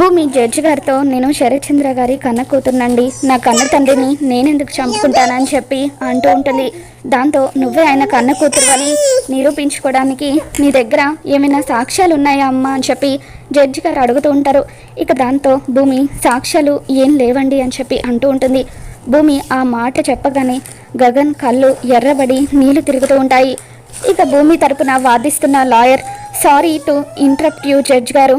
భూమి జడ్జి గారితో నేను శరత్చంద్ర గారి కన్న కూతుర్నండి. నా కన్న తండ్రిని నేనెందుకు చంపుకుంటానని చెప్పి అంటూ ఉంటుంది. దాంతో నువ్వే ఆయన కన్న కూతురు అని నిరూపించుకోవడానికి నీ దగ్గర ఏమైనా సాక్ష్యాలు ఉన్నాయా అమ్మా అని చెప్పి జడ్జి గారు అడుగుతూ ఉంటారు. ఇక దాంతో భూమి సాక్ష్యాలు ఏం లేవండి అని చెప్పి అంటూ ఉంటుంది. భూమి ఆ మాట చెప్పగానే గగన్ కళ్ళు ఎర్రబడి నీళ్ళు తిరుగుతూ ఉంటాయి. ఇక భూమి తరపున వాదిస్తున్న lawyer sorry to interrupt you judge గారు.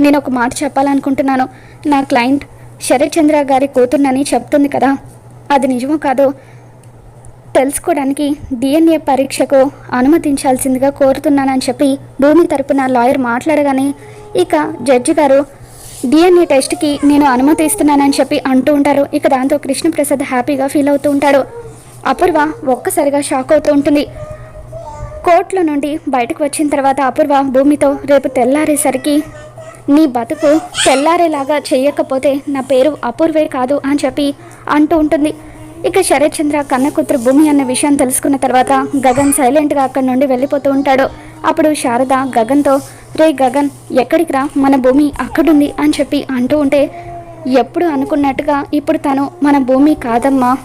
నేను ఒక మాట చెప్పాలనుకుంటున్నాను. నా క్లయింట్ శరత్ చంద్ర గారి కూతుర్నని చెప్తుంది కదా. అది నిజమో కాదో తెలుసుకోవడానికి డిఎన్ఏ పరీక్షకు అనుమతించాల్సిందిగా కోరుతున్నానని చెప్పి భూమి తరపున లాయర్ మాట్లాడగానే ఇక జడ్జి గారు డిఎన్ఏ టెస్ట్కి నేను అనుమతిస్తున్నానని చెప్పి అంటూ ఉంటారు. ఇక దాంతో కృష్ణప్రసాద్ హ్యాపీగా ఫీల్ అవుతూ ఉంటాడు. అపూర్వ ఒక్కసారిగా షాక్ అవుతూ ఉంటుంది. కోర్టులో నుండి బయటకు వచ్చిన తర్వాత అపూర్వ భూమితో రేపు తెల్లారేసరికి నీ బతుకు తెల్లారేలాగా చేయకపోతే నా పేరు అపూర్వే కాదు అని చెప్పి అంటూ ఉంటుంది. ఇక శరత్చంద్ర కన్న కూతురు భూమి అన్న విషయం తెలుసుకున్న తర్వాత గగన్ సైలెంట్గా అక్కడి నుండి వెళ్ళిపోతూ ఉంటాడు. అప్పుడు శారద గగన్తో రే గగన్ ఎక్కడికి రా మన భూమి అక్కడుంది అని చెప్పి అంటూ ఉంటే ఎప్పుడు అనుకున్నట్టుగా ఇప్పుడు తను మన భూమి కాదమ్మా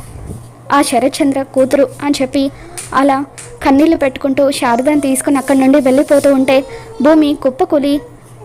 ఆ శరత్చంద్ర కూతురు అని చెప్పి అలా కన్నీళ్ళు పెట్టుకుంటూ శారదని తీసుకుని అక్కడి నుండి వెళ్ళిపోతూ ఉంటే భూమి కుప్పకూలి